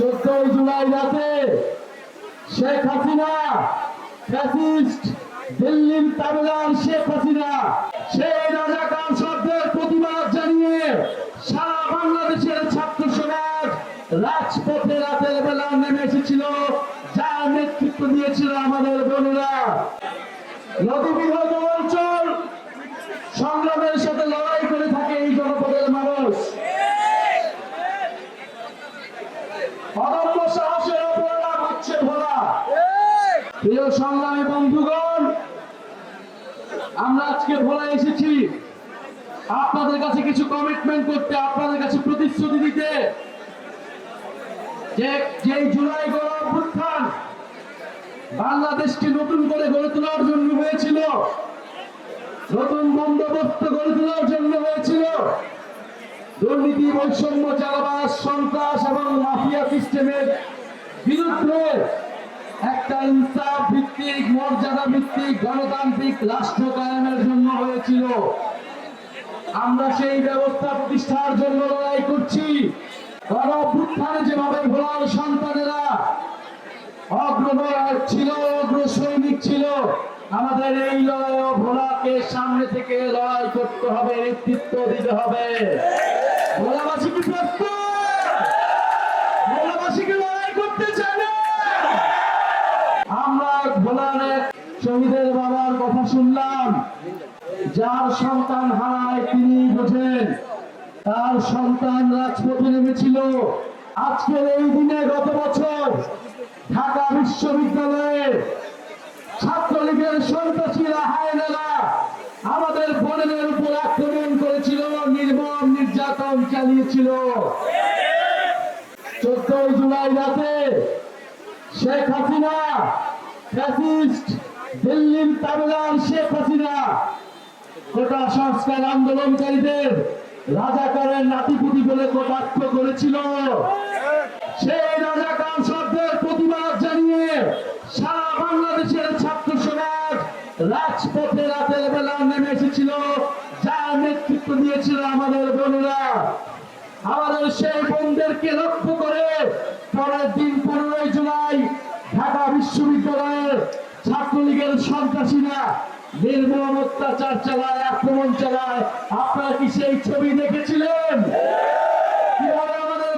চোদ্দই জুলাই রাতে শেখ হাসিনা ফ্যাসিস্ট দিল্লির তামিলার শেখ হাসিনা সেই রাজাকার শব্দের প্রতিবাদ জানিয়ে সারা বাংলাদেশের ছাত্র সমাজ রাজপথে রাতের বেলা নেমে এসেছিল, যার নেতৃত্ব দিয়েছিল আমাদের বোনেরা নদীবিহত অঞ্চল সংগ্রামের সাথে লড়াই করে থাকে এই জনপদের মানুষ অদম্য সাহসের অপরাধ হচ্ছে ভোলা প্রিয় সংগ্রামী বন্ধুগণ, আমরা আজকে ভোলা এসেছি। আপনাদের কাছে কিছু কমিটমেন্ট করতে, আপনাদের কাছে প্রতিশ্রুতি দিতে। যে জুলাই গণ বাংলাদেশকে নতুন করে গড়ে তোলার জন্য হয়েছিল, নতুন বন্দোবস্ত গড়ে তোলার জন্য হয়েছিল, দুর্নীতি, বৈষম্য চালাবাস সন্ত্রাস এবং মাফিয়া সিস্টেমের বিরুদ্ধে ভিত্তিক, মর্যাদা ভিত্তিক, গণতান্ত্রিক রাষ্ট্র জন্য হয়েছিল। আমরা সেই ব্যবস্থা প্রতিষ্ঠার জন্য লড়াই করছি। যেভাবে সন্তানেরা ছিল অগ্র সৈনিক ছিল, আমাদের এই লড়াইও ভোলাকে সামনে থেকে লড়াই করতে হবে, নেতৃত্ব দিতে হবে। ভোলাবাসী কি প্রস্তুত ভোলাবাসীকে লড়াই করতে চায় না আমরা ভোলার এক শহীদের বাবার কথা শুনলাম, যার সন্তান হারায় তিনি বোঝেন, তার সন্তান রাজপথে নেমেছিল। আজকের এই দিনে গত বছর ঢাকা বিশ্ববিদ্যালয়ে ছাত্রলীগের সন্ত্রাসীরা হায়নারা আমাদের বোনেদের উপর আক্রমণ করেছিল, নির্মম নির্যাতন চালিয়েছিল। চোদ্দই জুলাই রাতে শেখ হাসিনা ফ্যাসিস্ট দিল্লির তামিলার শেখ হাসিনা। কোটা সংস্কার আন্দোলনকারীদের রাজাকারের নাতিপুতি বলে কটাক্ষ করেছিল। সেই রাজাকার শব্দের প্রতিবাদ জানিয়ে সারা বাংলাদেশের ছাত্র সমাজ রাজপথে রাতের বেলা নেমে এসেছিল। যার নেতৃত্ব দিয়েছিল আমাদের বোনেরা আমাদের সেই বোনদেরকে লক্ষ্য করে পরের দিন পনেরোই জুলাই ঢাকা বিশ্ববিদ্যালয়ের ছাত্রলীগের সন্ত্রাসীরা নির্মম অত্যাচার চালায়, আক্রমণ চালায়। আপনারা কি সেই ছবি দেখেছিলেন? আমাদের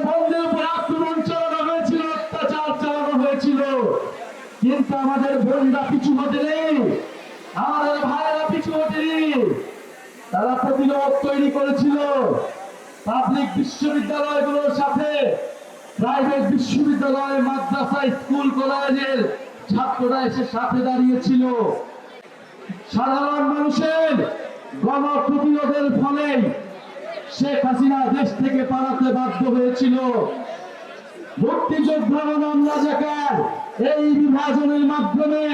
কিন্তু আমাদের বোনরা পিছু হটেনি। আমাদের ভাইয়েরা পিছু তারা প্রতিরোধ তৈরি করেছিল পাবলিক বিশ্ববিদ্যালয়গুলোর সাথে। প্রাইভেট বিশ্ববিদ্যালয়, মাদ্রাসা, স্কুল, কলেজের ছাত্ররা এসে সাথে দাঁড়িয়েছিল। সাধারণ মানুষের গণ প্রতিরোধের ফলে শেখ হাসিনা দেশ থেকে পালাতে বাধ্য হয়েছিল। এই বিভাজনের মাধ্যমে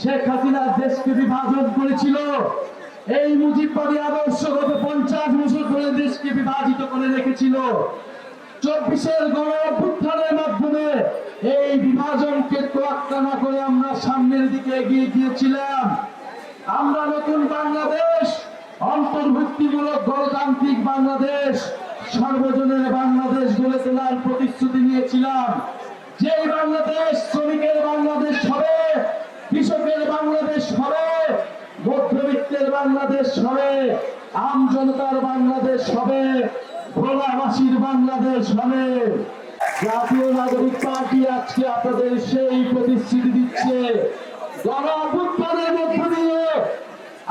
শেখ হাসিনা দেশকে বিভাজন করেছিল। এই মুজিববাদী আদর্শ পঞ্চাশ বছর ধরে দেশকে বিভাজিত করে রেখেছিল। চব্বিশের গণ অভ্যুত্থানের মাধ্যমে এই তোয়াক্কা না করে আমরা সামনের দিকে এগিয়ে গিয়েছিলাম। আমরা নতুন বাংলাদেশ, অন্তর্ভুক্তিমূলক গণতান্ত্রিক বাংলাদেশ সর্বজনের বাংলাদেশ গড়ে তোলার প্রতিশ্রুতি নিয়েছিলাম। যে বাংলাদেশ শ্রমিকের বাংলাদেশ হবে, কৃষকের বাংলাদেশ হবে, মধ্যবিত্তের বাংলাদেশ হবে আম জনতার বাংলাদেশ হবে, ভোলাবাসীর বাংলাদেশ হবে। জাতীয় নাগরিক পার্টি আজকে আপনাদের সেই প্রতিশ্রুতি দিচ্ছে। গণঅভ্যুত্থানের মধ্য দিয়ে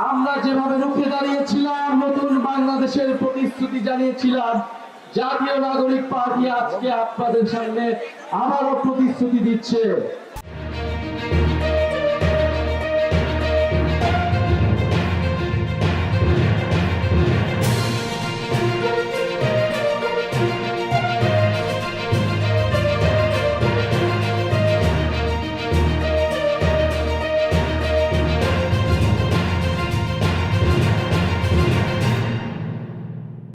আমরা যেভাবে রুখে দাঁড়িয়েছিলাম, নতুন বাংলাদেশের প্রতিশ্রুতি জানিয়েছিলাম, জাতীয় নাগরিক পার্টি আজকে আপনাদের সামনে আবারও প্রতিশ্রুতি দিচ্ছে।